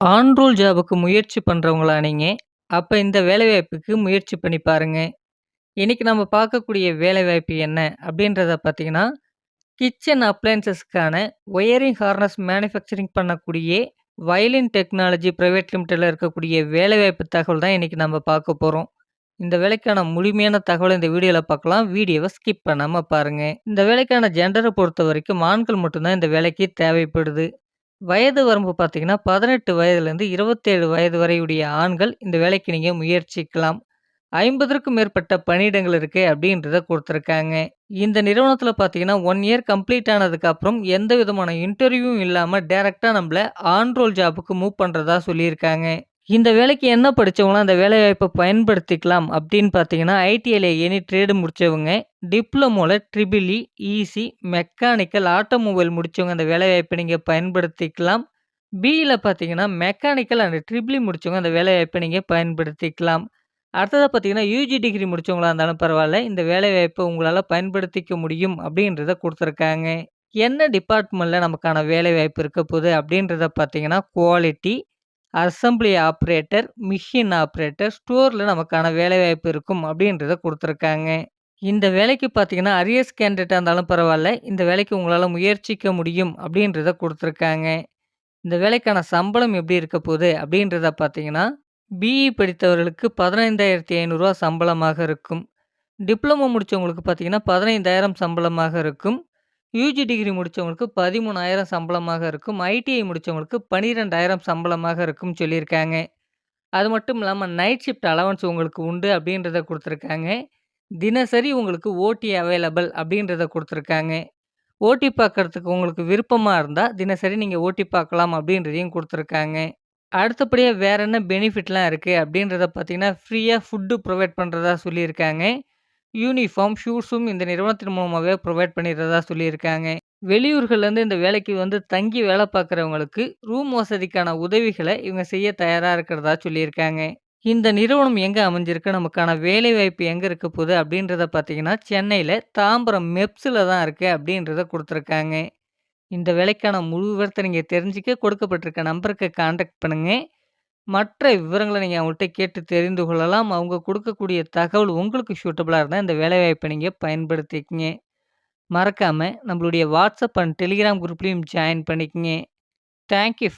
On roll ஜாபுக்கு முயற்சி பண்ணுறவங்களா நீங்க? அப்போ இந்த வேலைவாய்ப்புக்கு முயற்சி பண்ணி பாருங்க. இன்னைக்கு நம்ம பார்க்கக்கூடிய வேலைவாய்ப்பு என்ன அப்படின்றத பார்த்தீங்கன்னா, கிச்சன் அப்ளையன்சஸ்க்கான ஒயரிங் ஹார்னஸ் மேனுஃபேக்சரிங் பண்ணக்கூடிய வயலின் டெக்னாலஜி ப்ரைவேட் லிமிடெட்ல இருக்கக்கூடிய வேலைவாய்ப்பு தகவல் தான் இன்னைக்கு நம்ம பார்க்க போகிறோம் இந்த வேலைக்கான முழுமையான தகவல் இந்த வீடியோவில் பார்க்கலாம். வீடியோவை ஸ்கிப் பண்ணாமல் பாருங்கள் இந்த வேலைக்கான ஜென்டரை பொறுத்த வரைக்கும் ஆண்கள் மட்டும்தான் இந்த வேலைக்கு தேவைப்படுது. வயது வரம்பு பார்த்தீங்கன்னா, பதினெட்டு வயதுலேருந்து இருபத்தேழு வயது வரையுடைய ஆண்கள் இந்த வேலைக்கு நீங்கள் முயற்சிக்கலாம். 50க்கும் மேற்பட்ட பணியிடங்கள் இருக்கு அப்படின்றத கொடுத்துருக்காங்க இந்த நிறுவனத்தில் பார்த்தீங்கன்னா, ஒன் இயர் கம்ப்ளீட் ஆனதுக்கு அப்புறம் எந்த விதமான இன்டர்வியூவும் இல்லாமல் டேரெக்டாக நம்மளை ஆன்ரோல் ஜாபுக்கு மூவ் பண்ணுறதா சொல்லியிருக்காங்க. இந்த வேலைக்கு என்ன படிச்சவங்கலாம் அந்த வேலைவாய்ப்பை பயன்படுத்திக்கலாம் அப்படின்னு பார்த்தீங்கன்னா, ஐடிஐயில் எனி ட்ரேடு முடித்தவங்க டிப்ளமோவில் triple E, EC, mechanical, automobile முடித்தவங்க அந்த வேலைவாய்ப்ப நீங்கள் பயன்படுத்திக்கலாம். பியில் பார்த்தீங்கன்னா, மெக்கானிக்கல் அண்ட் ட்ரிபிள் முடித்தவங்க முடிச்சவங்க வேலைவாய்ப்பை வேலைவாய்ப்ப பயன்படுத்திக்கலாம். அடுத்ததாக பார்த்தீங்கன்னா, யூஜி டிகிரி முடித்தவங்களா இருந்தாலும் பரவாயில்ல இந்த வேலைவாய்ப்பை உங்களால் பயன்படுத்திக்க முடியும் அப்படின்றத கொடுத்துருக்காங்க என்ன டிபார்ட்மெண்ட்டில் நமக்கான வேலைவாய்ப்பு இருக்க போகுது அப்படின்றத பார்த்தீங்கன்னா, quality, assembly operator machine operator ஸ்டோரில் நமக்கான வேலைவாய்ப்பு இருக்கும் அப்படின்றத கொடுத்துருக்காங்க இந்த வேலைக்கு பார்த்தீங்கன்னா, அரியர்ஸ் கேண்டிடேட்டா இருந்தாலும் பரவாயில்ல இந்த வேலைக்கு உங்களால் முயற்சிக்க முடியும் அப்படின்றத கொடுத்துருக்காங்க இந்த வேலைக்கான சம்பளம் எப்படி இருக்க போகுது அப்படின்றத பார்த்தீங்கன்னா, பிஇ படித்தவர்களுக்கு பதினைந்தாயிரத்தி ஐநூறுரூவா சம்பளமாக இருக்கும். டிப்ளமோ முடித்தவங்களுக்கு பார்த்தீங்கன்னா, 15,000 சம்பளமாக இருக்கும். யூஜி டிகிரி முடித்தவங்களுக்கு பதிமூணாயிரம் சம்பளமாக இருக்கும். ஐடிஐ முடித்தவங்களுக்கு பனிரெண்டாயிரம் சம்பளமாக இருக்கும்னு சொல்லியிருக்காங்க. அது மட்டும் இல்லாமல் நைட் ஷிஃப்ட் அலவன்ஸ் உங்களுக்கு உண்டு அப்படின்றத கொடுத்துருக்காங்க தினசரி உங்களுக்கு ஓடி அவைலபிள் அப்படின்றத கொடுத்துருக்காங்க ஓட்டி பார்க்கறதுக்கு உங்களுக்கு விருப்பமாக இருந்தால் தினசரி நீங்கள் ஓட்டி பார்க்கலாம் அப்படின்றதையும் கொடுத்துருக்காங்க அடுத்தபடியாக வேற என்ன பெனிஃபிட்லாம் இருக்குது அப்படின்றத பார்த்தீங்கன்னா, ஃப்ரீயாக ஃபுட்டு ப்ரொவைட் பண்ணுறதா சொல்லியிருக்காங்க. யூனிஃபார்ம், ஷூஸும் இந்த நிறுவனத்தின் மூலமாகவே ப்ரொவைட் பண்ணிடுறதா சொல்லியிருக்காங்க. வெளியூர்கள்லேருந்து இந்த வேலைக்கு வந்து தங்கி வேலை பார்க்குறவங்களுக்கு ரூம் வசதிக்கான உதவிகளை இவங்க செய்ய தயாராக இருக்கிறதா சொல்லியிருக்காங்க. இந்த நிறுவனம் எங்கே அமைஞ்சிருக்கு, நமக்கான வேலைவாய்ப்பு எங்கே இருக்க போகுது அப்படின்றத பார்த்தீங்கன்னா, சென்னையில் தாம்பரம் மெப்ஸில் தான் இருக்குது அப்படின்றத கொடுத்துருக்காங்க இந்த வேலைக்கான முழு விவரத்தை நீங்கள் தெரிஞ்சுக்க கொடுக்கப்பட்டிருக்க நம்பருக்கு கான்டாக்ட் பண்ணுங்கள் மற்ற விவரங்களை நீங்க அவங்கள்ட்ட கேட்டு தெரிந்து கொள்ளலாம். அவங்க கொடுக்கக்கூடிய தகவல் உங்களுக்கு சூட்டபிளா இருந்தா இந்த வேலைவாய்ப்பை நீங்க பயன்படுத்திக்கங்க. மறக்காம நம்மளுடைய வாட்ஸ்அப் அண்ட் டெலிகிராம் குரூப்லயும் ஜாயின் பண்ணிக்கங்க. Thank you